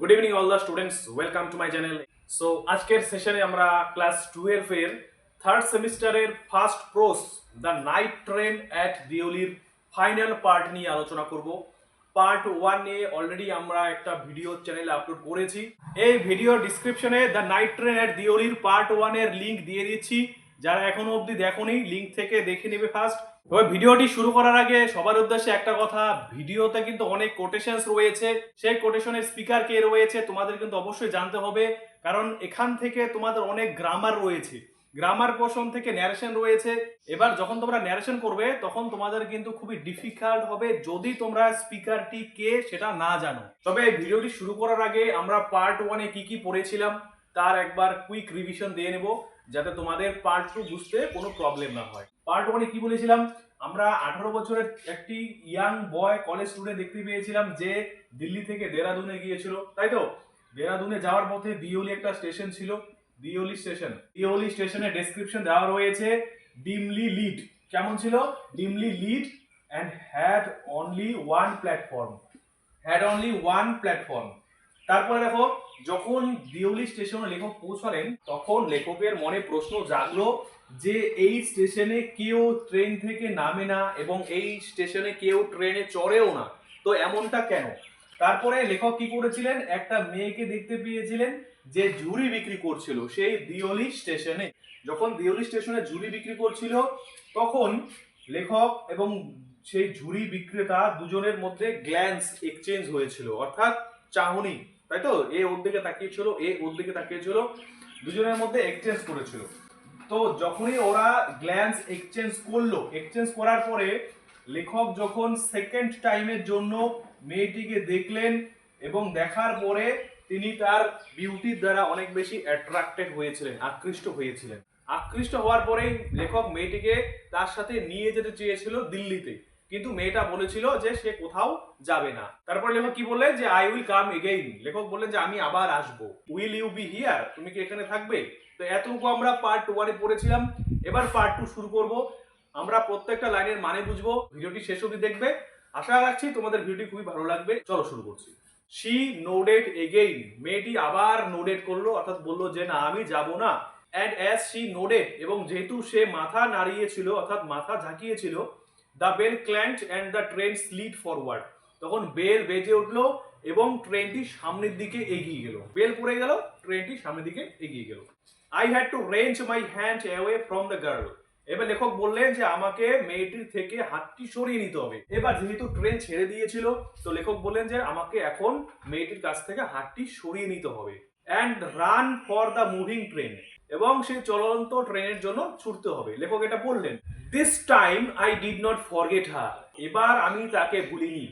Good evening all the students welcome to my channel so আজকের সেশনে আমরা class twelve এর থার্ড সেমিস্টারের first prose the night train at দিওলির final part নিয়ে আলোচনা করব। পার্ট ওয়ানে অলরেডি আমরা একটা ভিডিও চ্যানেলে আপলোড করেছি। এই ভিডিও ডিসক্রিপশনে দ্য নাইট ট্রেন অ্যাট দিওলির পার্ট ওয়ানের লিঙ্ক দিয়ে দিচ্ছি। যারা এখনও অবধি দেখোনি লিঙ্ক থেকে দেখে নেবে ফার্স্ট তবে ভিডিওটি শুরু করার আগে সবার উদ্দেশ্যে একটা কথা, ভিডিওতে কিন্তু অনেক কোটেশনস রয়েছে। সেই কোটেশনের স্পিকার কে রয়েছে, তোমাদের কিন্তু অবশ্যই জানতে হবে। কারণ এখান থেকে তোমাদের অনেক গ্রামার রয়েছে। গ্রামার পোর্শন থেকে ন্যারেশন রয়েছে। এবার যখন তোমরা ন্যারেশন করবে, তখন তোমাদের কিন্তু খুবই ডিফিকাল্ট হবে যদি তোমরা স্পিকারটি কে সেটা না জানো। তবে এই ভিডিওটি শুরু করার আগে আমরা পার্ট ওয়ানে কি কি পড়েছিলাম, তার একবার কুইক রিভিশন দিয়ে নেব, যাতে তোমাদের পার্ট টু বুঝতে কোনো প্রবলেম না হয়। পার্ট ওয়ানে কি বলেছিলাম? আমরা আঠারো বছরের একটি ইয়াং বয় কলেজ স্টুডেন্ট দেখতে পেয়েছিলাম যে দিল্লি থেকে দেরাদুনে গিয়েছিল, তাই তো? দেরাদুনে যাওয়ার পথে দিওলি একটা স্টেশন ছিল, দিওলি স্টেশন দিওলি স্টেশনের ডেসক্রিপশন দেওয়া রয়েছে ডিমলি লিড কেমন ছিল? Dimly lit and had only one platform had only one platform তারপরে দেখো যখন দিওলি স্টেশনে লেখক পৌঁছালেন, তখন লেখকের মনে প্রশ্ন জাগলো যে এই স্টেশনে কেউ ট্রেন থেকে নামে না এবং এই স্টেশনে কেউ ট্রেনে চড়েও না। তো এমনটা কেন? তারপরে লেখক কি করেছিলেন? একটা মেয়েকে দেখতে পেয়েছিলেন যে ঝুড়ি বিক্রি করছিল সেই দিওলি স্টেশনে। যখন দিওলি স্টেশনে ঝুড়ি বিক্রি করছিল, তখন লেখক এবং সেই ঝুড়ি বিক্রেতা দুজনের মধ্যে গ্ল্যান্স এক্সচেঞ্জ হয়েছিল, অর্থাৎ চাহনি। তাই তো? এ ওর দিকে তাকিয়েছিল এ ওর দিকে তাকিয়েছিল। দুজনের মধ্যে এক্সচেঞ্জ করেছিল। তো যখনই ওরা গ্ল্যান্স এক্সচেঞ্জ করল এক্সচেঞ্জ করার পরে লেখক যখন সেকেন্ড টাইমের জন্য মেয়েটিকে দেখলেন এবং দেখার পরে তিনি তার বিউটির দ্বারা অনেক বেশি অ্যাট্রাক্টেড হয়েছিলেন, আকৃষ্ট হয়েছিলেন। আকৃষ্ট হওয়ার পরেই লেখক মেয়েটিকে তার সাথে নিয়ে যেতে চেয়েছিল দিল্লিতে। কিন্তু মেয়েটা বলেছিল যে সে কোথাও যাবে না। তারপর লেখক কি বললেন? যে আই উইল কাম এগেইন লেখক বললেন যে, আমি আবার আসব। উইল ইউ বি হিয়ার তুমি কি এখানে থাকবে? তো এতটুকু আমরা পার্ট ওয়ানে পড়েছিলাম। এবার পার্ট টু শুরু করব। আমরা প্রত্যেকটা লাইনের মানে বুঝব। ভিডিওটি শেষ অবধি দেখবে। আশা রাখছি তোমাদের ভিডিওটি খুবই ভালো লাগবে। চলো শুরু করছি। শি নোডেড এগেইন মেয়েটি আবার নোডেড করল, অর্থাৎ বলল যে, না, আমি যাব না। অ্যান্ড অ্যাজ শি নোডেড এবং যেহেতু সে মাথা নাড়িয়েছিল, অর্থাৎ মাথা ঝাঁকিয়েছিল the bell clanged and the train slid forward তখন বেল বেজে উঠল এবং ট্রেনটি সামনের দিকে এগিয়ে গেল। বেল পড়ে গেল ট্রেনটি সামনের দিকে এগিয়ে গেল। I had to wrench my hand away from the girl এবার লেখক বললেন যে, আমাকে মেয়েটির থেকে হাতটি সরিয়ে নিতে হবে। এবার যেহেতু ট্রেন ছেড়ে দিয়েছিল, তো লেখক বললেন যে, আমাকে এখন মেয়েটির কাছ থেকে হাতটি সরিয়ে নিতে হবে and run for the moving train এবং সেই চলন্ত ট্রেনের জন্য ছুটতে হবে। লেখক এটা বললেন। This time I did not forget her এবার আমি তাকে ভুলিনি।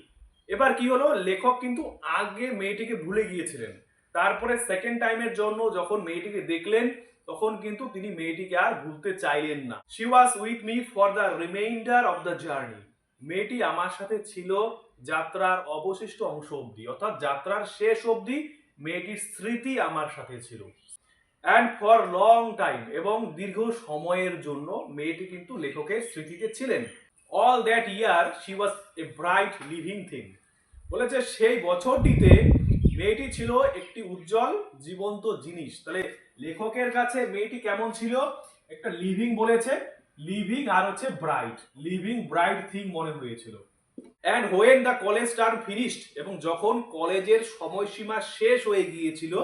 এবার কি হলো? লেখক কিন্তু আগে মেয়েটিকে ভুলে গিয়েছিলেন। তারপরে সেকেন্ড টাইমের জন্য যখন মেয়েটিকে দেখলেন, তখন কিন্তু তিনি মেয়েটিকে আর ভুলতে চাইলেন না। She was with me for the reminder of the journey মেয়েটি আমার সাথে ছিল যাত্রার অবশিষ্ট অংশ অবধি। অর্থাৎ যাত্রার শেষ অবধি মেয়েটির স্মৃতি আমার সাথে ছিল। অ্যান্ড ফর লং টাইম এবং দীর্ঘ সময়ের জন্য মেয়েটি কিন্তু লেখকের স্মৃতিতে ছিলেন। All that year she was a bright living thing বলেছে, সেই বছরটিতে মেয়েটি ছিল একটি উজ্জ্বল, জীবন্ত জিনিস। তাহলে লেখকের কাছে মেয়েটি কেমন ছিল? একটা লিভিং বলেছে লিভিং আর হচ্ছে ব্রাইট লিভিং ব্রাইট থিং মনে হয়েছিল। And when the college term finished এবং যখন কলেজের সময়সীমা শেষ হয়ে গিয়েছিল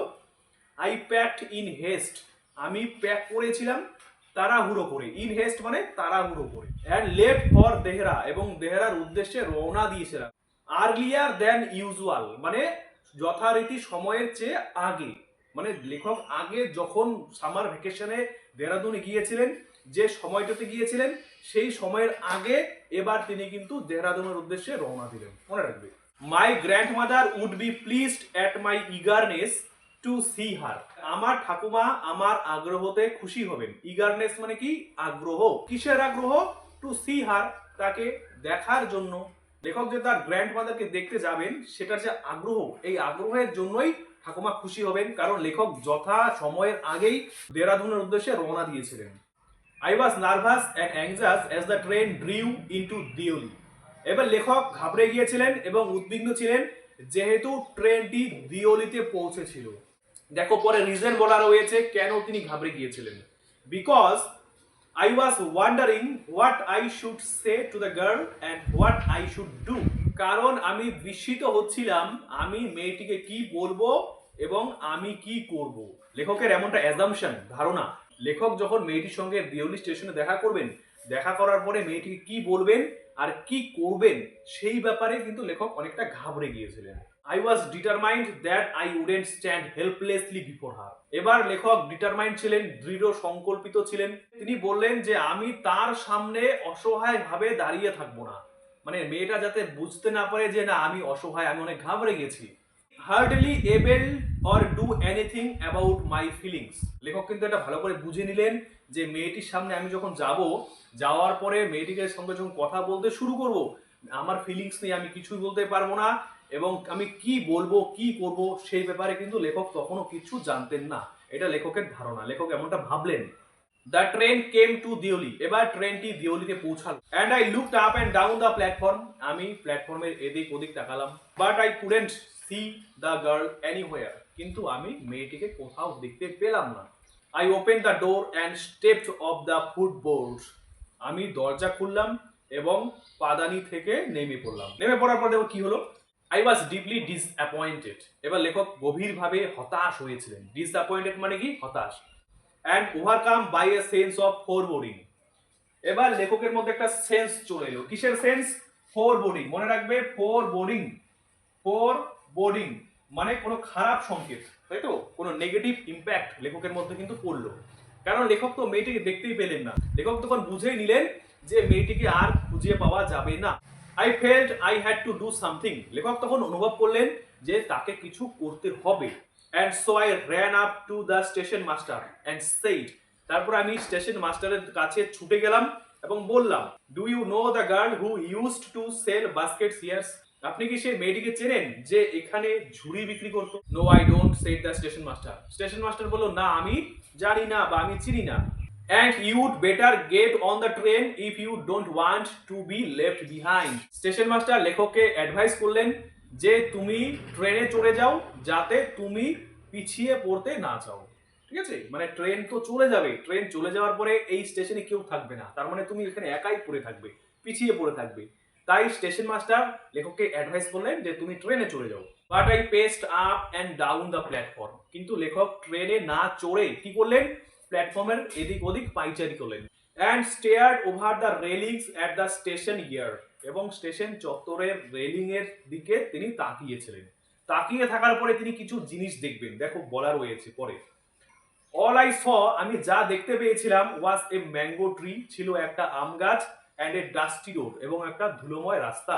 আই প্যাকড ইন হেস্ট আমি প্যাক করেছিলাম তাড়াহুড়ো করে। ইন হেস্ট মানে তাড়াহুড়ো করে। অ্যান্ড লেট ফর দেহরা এবং দেহরার উদ্দেশ্যে রওনা দিয়েছিলাম। আর্লিয়ার দেন ইউজুয়াল মানে যথারীতি সময়ের চেয়ে আগে। মানে লেখক আগে যখন সামার ভ্যাকেশনে দেহরাদুনে গিয়েছিলেন, যে সময়টাতে গিয়েছিলেন, সেই সময়ের আগে এবার তিনি কিন্তু দেহরাদুনের উদ্দেশ্যে রওনা দিলেন। মনে রাখবে। My grandmother would be pleased at my eagerness to see her আমার ঠাকুমা আমার আগ্রহতে খুশি হবেন। ইগারনেস মানে কি? আগ্রহ। কিসের আগ্রহ? টু সি হার তাকে দেখার জন্য। লেখক যে তার গ্র্যান্ড মাদারকে দেখতে যাবেন, সেটার যে আগ্রহ, এই আগ্রহের জন্যই ঠাকুমা খুশি হবেন, কারণ লেখক যথা সময়ের আগেই দেরাদুনের উদ্দেশ্যে রওনা দিয়েছিলেন। I was nervous and anxious as the train drew into Deoli এবার লেখক ঘাবড়ে গিয়েছিলেন এবং উদ্বিগ্ন ছিলেন, যেহেতু ট্রেনটি দিওলিতে পৌঁছেছিল। দেখো, পরে রিজন বলা রয়েছে কেন তিনি ঘাবড়ে গিয়েছিলেন। Because I was wondering what I should say to the girl and what I should do কারণ আমি বিস্মিত হচ্ছিলাম, আমি মেয়েটিকে কি বলব এবং আমি কি করব। লেখকের এমনটা অ্যাজামশন ধারণা। লেখক যখন মেয়েটির সঙ্গে দিওলি স্টেশনে দেখা করবেন, দেখা করার পরে মেয়েটিকে কি বলবেন আর কি করবেন, সেই ব্যাপারে কিন্তু লেখক অনেকটা ঘাবড়ে গিয়েছিলেন। I was determined that I wouldn't stand helplessly before her এবার লেখক ডিটারমাইন্ড ছিলেন, দৃঢ় সংকল্পিত ছিলেন। তিনি বললেন যে, আমি তার সামনে অসহায় ভাবে দাঁড়িয়ে থাকব না। মানে মেয়েটা যাতে বুঝতে না পারে যে, না, আমি অসহায়, আমি অনেক ঘাবড়ে গেছি। Hardly able or do anything about my feelings লেখক কিন্তু এটা ভালো করে বুঝে নিলেন যে, মেয়েটির সামনে আমি যখন যাব, যাওয়ার পরে মেয়েটিকে সঙ্গে যখন কথা বলতে শুরু করব। আমার ফিলিংস নিয়ে আমি কিছুই বলতে পারব না। এবং আমি কি বলব, কি করব, সেই ব্যাপারে কিন্তু লেখক তখনও কিছু জানতেন না। এটা লেখকের ধারণা। লেখক এমনটা ভাবলেন। The train came to Deoli. এবার ট্রেনটি দিওলিতে পৌঁছালো। And I looked up and down the platform আমি প্ল্যাটফর্মের এদিক ওদিক তাকালাম। But I couldn't see the girl anywhere কিন্তু আমি মেয়েটিকে কোথাও দেখতে পেলাম না। I open the door and stepped off the footboard আমি দরজা খুললাম এবং পাদানি থেকে নেমে পড়লাম। নেমে পড়ার পর দেখো কি হলো? আই ওয়াজ ডিপলি ডিসঅ্যাপয়েন্টেড এবার লেখক গভীরভাবে হতাশ হয়েছিলেন। ডিসঅ্যাপয়েন্টেড মানে কি? হতাশ। And overcome by a sense of foreboding এবার লেখকের মধ্যে একটা সেন্স চলে এলো। কিসের সেন্স ফোর বোর্ডিং মনে রাখবে ফোর বোর্ডিং ফোর বোর্ডিং মানে কোনো খারাপ সংকেত, তাই তো? কোনো নেগেটিভ ইম্প্যাক্ট লেখকের মধ্যে কিন্তু পড়ল। কারণ লেখক তো মেয়েটিকে দেখতেই পেলেন না। লেখক তখন বুঝেই নিলেন যে মেয়েটিকে আর খুঁজে পাওয়া যাবে না। I felt I had to do something লেখক তখন অনুভব করলেন যে তাকে কিছু করতে হবে। And so I ran up to the station master and said তারপর আমি স্টেশন মাস্টারের কাছে ছুটে গেলাম এবং বললাম do you know the girl who used to sell basket years আপনি কি সেই মেয়েটিকে চেনেন যে এখানে ঝুড়ি বিক্রি করতো? No I don't said the station master station master বলল, না, আমি জানি না বা আমি চিনি না। And you'd better get on the train if you don't want to be left behind station master লেখককে অ্যাডভাইস করলেন যে তুমি ট্রেনে চড়ে যাও যাতে তুমি পিছিয়ে পড়তে না চাও। ঠিক আছে? মানে ট্রেন তো চলে যাবে। ট্রেন চলে যাওয়ার পরে এই স্টেশনে কেউ থাকবে না। তার মানে তুমি এখানে একাই পড়ে থাকবে, পিছিয়ে পড়ে থাকবে। তাই স্টেশন মাস্টার লেখককে অ্যাডভাইস করলেন যে তুমি ট্রেনে চলে যাও। But I paced up and down the platform কিন্তু লেখক ট্রেনে না চড়ে কি করলেন? প্ল্যাটফর্মের এদিক ওদিক পাইচারি করলেন and stared over the railings at the station yard এবং স্টেশন চত্বরের রেলিং এর দিকে তিনি তাকিয়েছিলেন। তাকিয়ে থাকার পরে তিনি কিছু জিনিস দেখবেন। দেখো, বলা রয়েছে পরে। অল আই স আমি যা দেখতে পেয়েছিলাম ওয়াজ এ ম্যাঙ্গো ট্রি ছিল একটা আম গাছ অ্যান্ড এ ডাস্টি রোড এবং একটা ধুলোময় রাস্তা।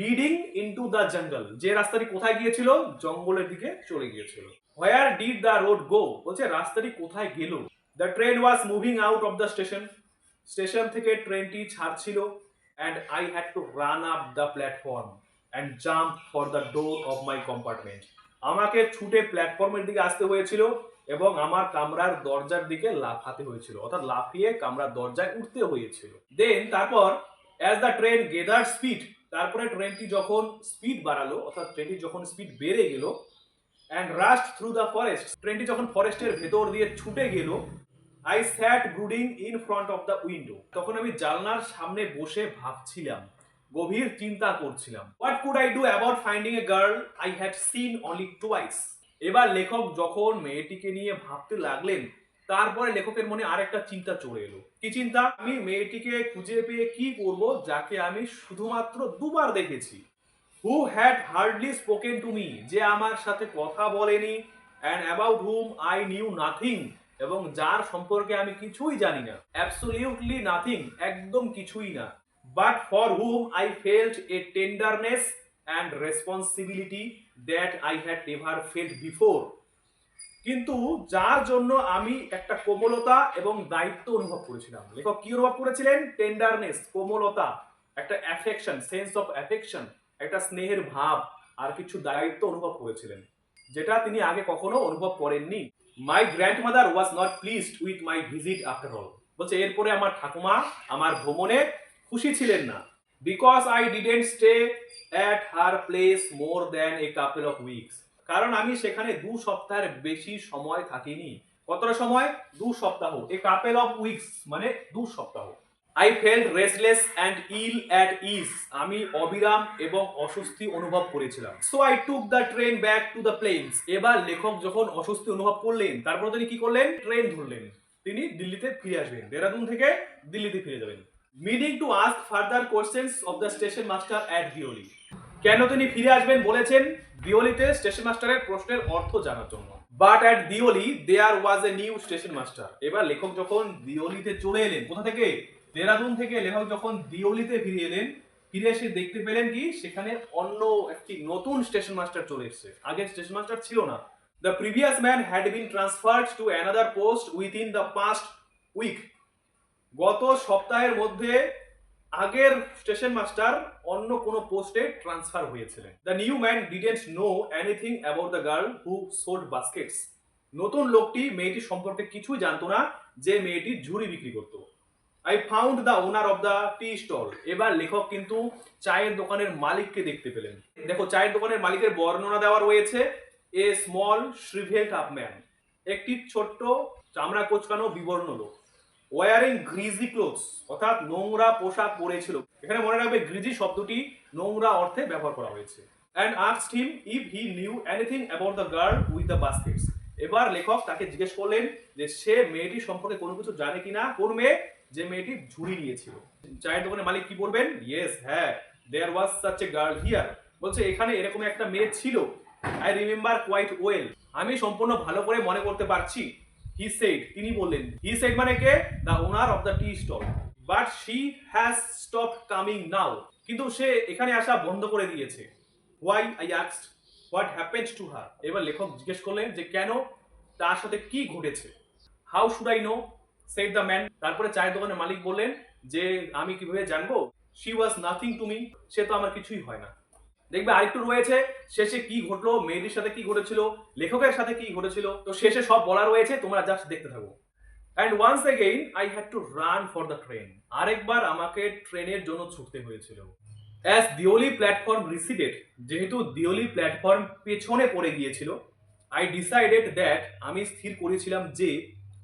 লিডিং ইনটু দ্য জঙ্গল যে রাস্তাটি কোথায় গিয়েছিল? জঙ্গলের দিকে চলে গিয়েছিল। Where did the road go বলছে, রাস্তাটি কোথায় গেল? The train was moving out of the station station থেকে ট্রেনটি ছাড়ছিল and I had to run up the platform and jump for the door of my compartment আমাকে ছুটে প্ল্যাটফর্মের দিকে আসতে হয়েছিল এবং আমার কামরার দরজার দিকে লাফাতে হয়েছিল, অর্থাৎ লাফিয়ে কামরার দরজায় উঠতে হয়েছিল। দেন তারপর as the train gather speed তারপরে ট্রেনটি যখন স্পিড বাড়ালো, অর্থাৎ ট্রেনটি যখন স্পিড বেড়ে গেল and rushed through the forest ট্রেনটি যখন ফরেস্টের ভেতর দিয়ে ছুটে গেল I sat brooding in front of the window তখন আমি জানলার সামনে বসে ভাবছিলাম, গভীর চিন্তা করছিলাম। What could I do about finding a girl I had seen only twice এবার লেখক যখন মেয়েটিকে নিয়ে ভাবতে লাগলেন, তারপরে লেখকের মনে আরেকটা চিন্তা চলে এলো। কি চিন্তা? আমি মেয়েটিকে খুঁজে পেয়ে কি করব, যাকে আমি শুধুমাত্র দুবার দেখেছি। Who had hardly spoken to me যে আমার সাথে কথা বলেনি and about whom I knew nothing এবং যার সম্পর্কে আমি কিছুই জানি না। অ্যাবসোলিউটলি নাথিং একদম কিছুই না। But for whom I felt a tenderness and responsibility that I had never felt before কিন্তু যার জন্য আমি একটা কোমলতা এবং দায়িত্ব অনুভব করেছিলাম। লেখক কি অনুভব করেছিলেন? টেন্ডারনেস কোমলতা, একটা অ্যাফেকশন সেন্স অফ অ্যাফেকশন একটা স্নেহের ভাব আর কিছু দায়িত্ব অনুভব করেছিলেন, যেটা তিনি আগে কখনো অনুভব করেননি। My grandmother was not pleased with my visit after all বলছে, এরপরে আমার ঠাকুমা আমার ভ্রমণে খুশি ছিলেন না। Because I didn't stay at her place more than a couple of weeks কারণ আমি সেখানে দু সপ্তাহের বেশি সময় থাকিনি। কতটা সময়? দু সপ্তাহ। এ কাপেল অফ উইকস মানে দু সপ্তাহ। I felt restless and ill at ease আমি অবিরাম এবং অস্বস্তি অনুভব করেছিলাম। So I took the train back to the plains এবার লেখক যখন অস্বস্তি অনুভব করলেন, তারপর তিনি কি করলেন? ট্রেন ধরলেন। তিনি দিল্লিতে ফিরে আসবেন। দেরাদুন থেকে দিল্লিতে ফিরে যাবেন। Meaning to ask further questions of the station master at Deoli কেন তিনি ফিরে আসবেন বলেছেন? দিওলিতে স্টেশন মাস্টারের প্রশ্নের অর্থ জানার জন্য। But at Deoli there was a new station master এবার লেখক যখন দিওলিতে চলে এলেন, কোথা থেকে? দেরাদুন থেকে লেখক যখন দিওলিতে ফিরে এলেন, ফিরে এসে দেখতে পেলেন কি, সেখানে অন্য একটি নতুন স্টেশন মাস্টার চলে এসেছে। আগে স্টেশন মাস্টার ছিল না। The previous man had been transferred to another post within the past week গত সপ্তাহের মধ্যে আগের স্টেশন মাস্টার অন্য কোনো পোস্টে ট্রান্সফার হয়েছিলেন। The new man didn't know anything about the girl who sold baskets নতুন লোকটি মেয়েটি সম্পর্কে কিছুই জানতো না যে মেয়েটি ঝুড়ি বিক্রি করতো। I found the owner of the tea stall এবার লেখক কিন্তু চায়ের দোকানের মালিককে দেখতে পেলেন। দেখো, চায়ের দোকানের মালিকের বর্ণনা দেওয়া রয়েছে a small shrivel up man একটি ছোট্ট চামড়া কোচকানো বিবর্ণ লোক ওয়ারিং গ্রিজি ক্লোথস অর্থাৎ নোংরা পোশাক পরেছিল এখানে মনে রাখবে গ্রিজি শব্দটি নোংরা অর্থে ব্যবহার করা হয়েছে। And asked him if he knew anything about the girl with the baskets এবার লেখক তাকে জিজ্ঞেস করলেন যে, সে মেয়েটি সম্পর্কে কোনো কিছু জানে কিনা কোন মেয়ে? যে মেয়েটি ঝুড়ি নিয়েছিল। চায়ের দোকানের মালিক কি বলবেন? ইয়েস হ্যাঁ there was such a girl here বলছে, এখানে এরকম একটা মেয়ে ছিল। আই রিমেম্বার কোয়াইট ওয়েল আমি সম্পূর্ণ ভালো করে মনে করতে পারছি। হি সেড তিনি বললেন হি সেড মানে কে? The owner of the tea stall but she has stop coming now কিন্তু সে এখানে আসা বন্ধ করে দিয়েছে। হোয়াই আই আক্সড হোয়াট হ্যাপেন্স টু হার এবার লেখক জিজ্ঞেস করলেন যে কেন? তার সাথে কি ঘটেছে? How should I know said the man তারপরে চায়ের দোকানের মালিক বললেন যে, আমি কীভাবে জানব? She was nothing to me সে তো আমার কিছুই হয় না। দেখবে আরেকটু রয়েছে। শেষে কি ঘটলো? মেয়েটির সাথে কি ঘটেছিল? লেখকের সাথে কি ঘটেছিল? তো শেষে সব বলা রয়েছে। তোমরা জাস্ট দেখতে থাকো। And once again I had to run for the train আরেকবার আমাকে ট্রেনের জন্য ছুটতে হয়েছিল। অ্যাজ দিওলি প্ল্যাটফর্ম রিসিডেড যেহেতু দিওলি প্ল্যাটফর্ম পেছনে পড়ে গিয়েছিল আই ডিসাইডেড দ্যাট আমি স্থির করেছিলাম যে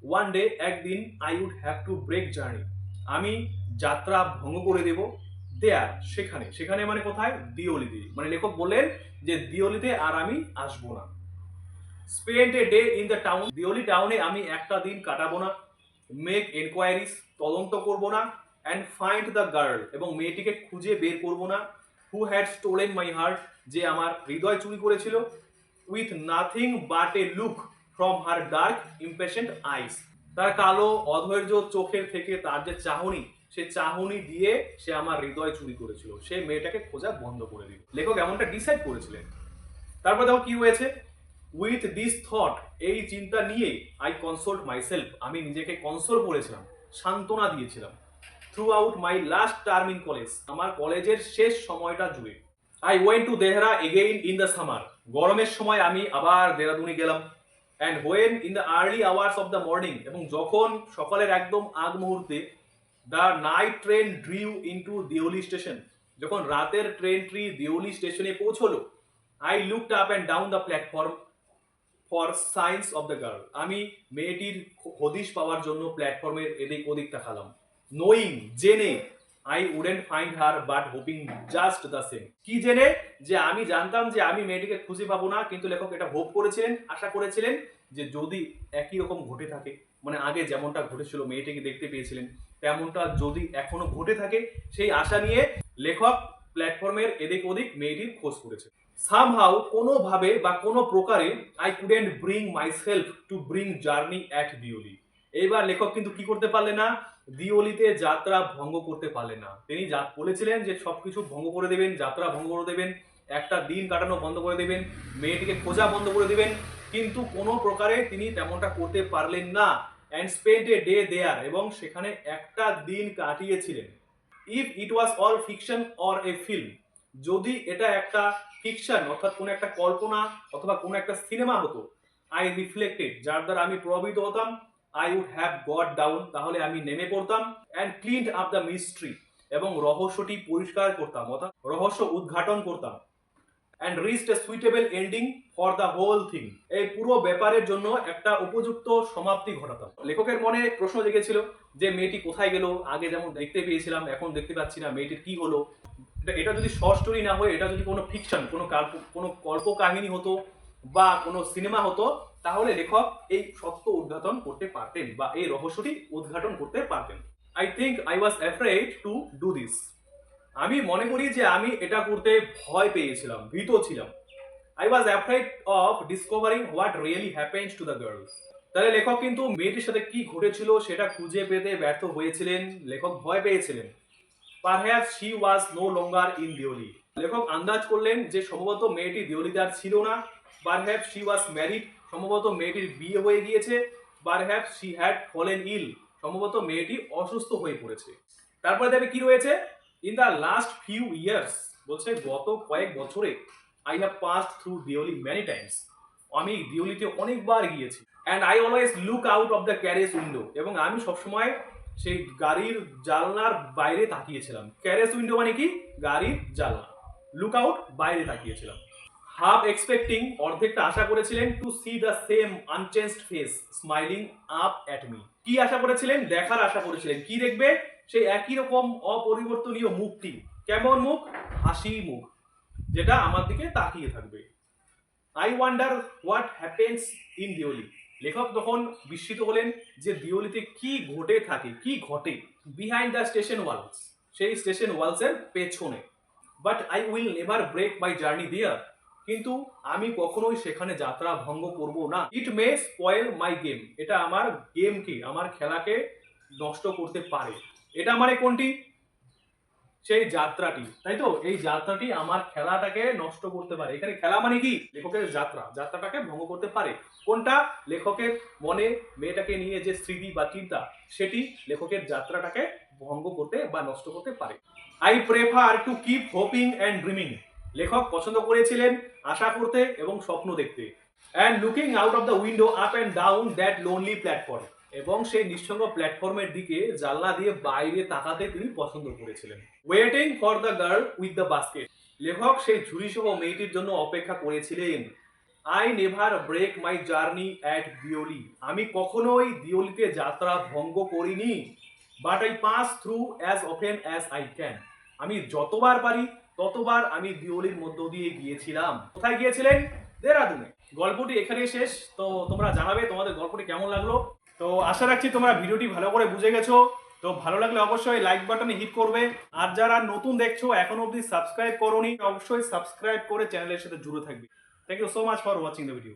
ওয়ান ডে একদিন I would have to break journey আমি যাত্রা ভঙ্গ করে দেব দেয়ার সেখানে। সেখানে মানে কোথায়? দিওলিতে। মানে লেখক বললেন যে, দিওলিতে আর আমি আসব না। Spend a day in the town Deoli টাউনে আমি একটা দিন কাটাবো না। মেক এনকোয়ারিজ তদন্ত করব না। অ্যান্ড ফাইন্ড দ্য গার্ল এবং মেয়েটিকে খুঁজে বের করব না। Who had stolen my heart যে আমার হৃদয় চুরি করেছিল। With nothing but a look from her dark impatient eyes তার কালো, অধৈর্য চোখের থেকে তার যে চাহনি, সে চাহনি দিয়ে সে আমার হৃদয় চুরি করেছিল। সে মেয়েটাকে খোঁজা বন্ধ করে দিল। লেখক এমনটা ডিসাইড করেছিলেন। তারপর দেখো কি হয়েছে? উইথ দিস থট এই চিন্তা নিয়ে আই কনসোল্ট মাইসেলফ আমি নিজেকে কনসোল করেছিলাম, সান্ত্বনা দিয়েছিলাম। Throughout my last term in college আমার কলেজের শেষ সময়টা জুড়ে। I went to Dehra again in the summer গরমের সময় আমি আবার দেরাদুনি গেলাম। And when in the early hours of the morning এবং যখন সকালের একদম আগ মুহূর্তে the night train drew into Deoli station যখন রাতের ট্রেনটি দিওলি স্টেশনে পৌঁছলো I looked up and down the platform for science of the girl আমি মেয়েটির হদিশ পাওয়ার জন্য প্ল্যাটফর্মের এদিক ওদিক তাকালাম নোয়িং জেনে I wouldn't find her but hoping just the same কি জেনে যে আমি জানতাম যে আমি মেয়েটিকে খুশি পাবো না, কিন্তু লেখক এটা হোপ করেছিলেন, আশা করেছিলেন যে যদি একই রকম ঘটে থাকে মানে আগে যেমনটা ঘটেছিল, মেয়েটিকে দেখতে পেয়েছিলেন, তেমনটা যদি এখনও ঘটে থাকে, সেই আশা নিয়ে লেখক প্ল্যাটফর্মের এদিক ওদিক মেয়েটির খোঁজ করেছে। সামহাউ কোনোভাবে বা কোনো প্রকারে I couldn't bring myself to bring journey at Deoli এইবার লেখক কিন্তু কি করতে পারলেন না? দিওলিতে যাত্রা ভঙ্গ করতে পারলেন না। তিনি যা বলেছিলেন যে সব কিছু ভঙ্গ করে দেবেন, যাত্রা ভঙ্গ করে দেবেন, একটা দিন কাটানো বন্ধ করে দেবেন, মেয়েটিকে খোঁজা বন্ধ করে দেবেন, কিন্তু কোনো প্রকারে তিনি তেমনটা করতে পারলেন না। And spend a day there এবং সেখানে একটা দিন কাটিয়েছিলেন। If it was all fiction or a film যদি এটা একটা ফিকশন অর্থাৎ কোনো একটা কল্পনা অথবা কোনো একটা সিনেমা হতো আই রিফ্লেক্টেড যার দ্বারা আমি প্রভাবিত হতাম। I would have got down তাহলে আমি নেমে পড়তাম and clean up the mystery এবং রহস্যটি পরিষ্কার করতাম, অর্থাৎ রহস্য উদ্ঘাটন করতাম and reached a suitable ending for the whole thing এই পুরো ব্যাপারের জন্য একটা উপযুক্ত সমাপ্তি ঘটাতাম। লেখকের মনে প্রশ্ন জেগেছিল যে মেয়েটি কোথায় গেল? আগে যেমন দেখতে পেয়েছিলাম, এখন দেখতে পাচ্ছি না, মেয়েটির কি হলো? এটা যদি শর্ট স্টোরি না হয়ে, এটা যদি কোনো ফিকশন কোনো কোনো কল্প কাহিনী হতো বা কোনো সিনেমা হতো তাহলে লেখক এই সত্য উদ্ঘাটন করতে পারতেন বা এই রহস্যটি উদ্ঘাটন করতে পারতেন। I think I was afraid to do this আমি মনে করি যে আমি এটা করতে ভয় পেয়েছিলাম, ভীত ছিলাম। I was afraid of discovering what really happens to the girl তাহলে লেখক কিন্তু মেয়েটির সাথে কি ঘটেছিল সেটা খুঁজে পেতে ব্যর্থ হয়েছিলেন, লেখক ভয় পেয়েছিলেন। Perhaps she was no longer in Deoli লেখক আন্দাজ করলেন যে সম্ভবত মেয়েটি দিওলিতে আর ছিল না। পারহ্যাপস শি ওয়াজ ম্যারিড সম্ভবত মেয়েটির বিয়ে হয়ে গিয়েছে perhaps she had fallen ill সম্ভবত মেয়েটি অসুস্থ হয়ে পড়েছে। তারপরে দেখবে কি রয়েছে? In the last few years বলছে গত কয়েক বছরে I have pass through Deoli many times আমি দিওলিতে অনেকবার গিয়েছি। And I always look out of the carriage window এবং আমি সবসময় সেই গাড়ির জানলার বাইরে তাকিয়েছিলাম। ক্যারেজ উইন্ডো মানে কি? গাড়ির জানলা। লুক আউট বাইরে তাকিয়েছিলাম। হাফ এক্সপেক্টিং অর্ধেকটা আশা করেছিলেন to see the same unchanged face smiling up at me. কি আশা করেছিলেন? দেখার আশা করেছিলেন। কি দেখবে? সেই একই রকম অপরিবর্তনীয় মুখটি। কেমন মুখ? হাসি মুখ, যেটা আমার দিকে তাকিয়ে থাকবে। I wonder what happens in Deoli লেখক তখন বিস্মিত হলেন যে দিওলিতে কি ঘটে থাকে, কি ঘটে? বিহাইন্ড দ্য স্টেশন ওয়ালস সেই স্টেশন ওয়ালসের পেছনে। But I will never break my journey there কিন্তু আমি কখনোই সেখানে যাত্রা ভঙ্গ করব না। ইট মে স্পয়েল মাই গেম এটা আমার গেমকে আমার খেলাকে নষ্ট করতে পারে। এটা মানে কোনটি? সেই যাত্রাটি। তাই তো? এই যাত্রাটি আমার খেলাটাকে নষ্ট করতে পারে। এখানে খেলা মানে কি? লেখকের যাত্রা। যাত্রাটাকে ভঙ্গ করতে পারে। কোনটা? লেখকের মনে মেয়েটাকে নিয়ে যে স্মৃতি বা চিন্তা, সেটি লেখকের যাত্রাটাকে ভঙ্গ করতে বা নষ্ট করতে পারে। I prefer to keep hoping and dreaming লেখক পছন্দ করেছিলেন আশা করতে এবং স্বপ্ন দেখতে। And looking out of the window up and down that lonely platform এবং সেই নিঃসঙ্গ প্ল্যাটফর্মের দিকে জানলা দিয়ে বাইরে তাকাতে তিনি পছন্দ করেছিলেন। Waiting for the girl with the basket লেখক সেই ঝুড়ি সহ মেয়েটির জন্য অপেক্ষা করেছিলেন। I never break my journey at Deoli আমি কখনোই দিওলিতে যাত্রা ভঙ্গ করিনি। But I pass through as often as I can আমি যতবার পারি ততবার আমি দিওলির মধ্য দিয়ে গিয়েছিলাম। কোথায় গিয়েছিলেন? দেরাদুনে। গল্পটি এখানেই শেষ। তো তোমরা জানাবে তোমাদের গল্পটি কেমন লাগল। তো আশা রাখছি তোমরা ভিডিওটি ভালো করে বুঝে গেছো। তো ভালো লাগলে অবশ্যই লাইক বাটনে হিট করবে। আর যারা নতুন দেখছ, এখন অবধি সাবস্ক্রাইব করোনি, অবশ্যই সাবস্ক্রাইব করে চ্যানেলের সাথে জুড়ে থাকবে। Thank you so much for watching the video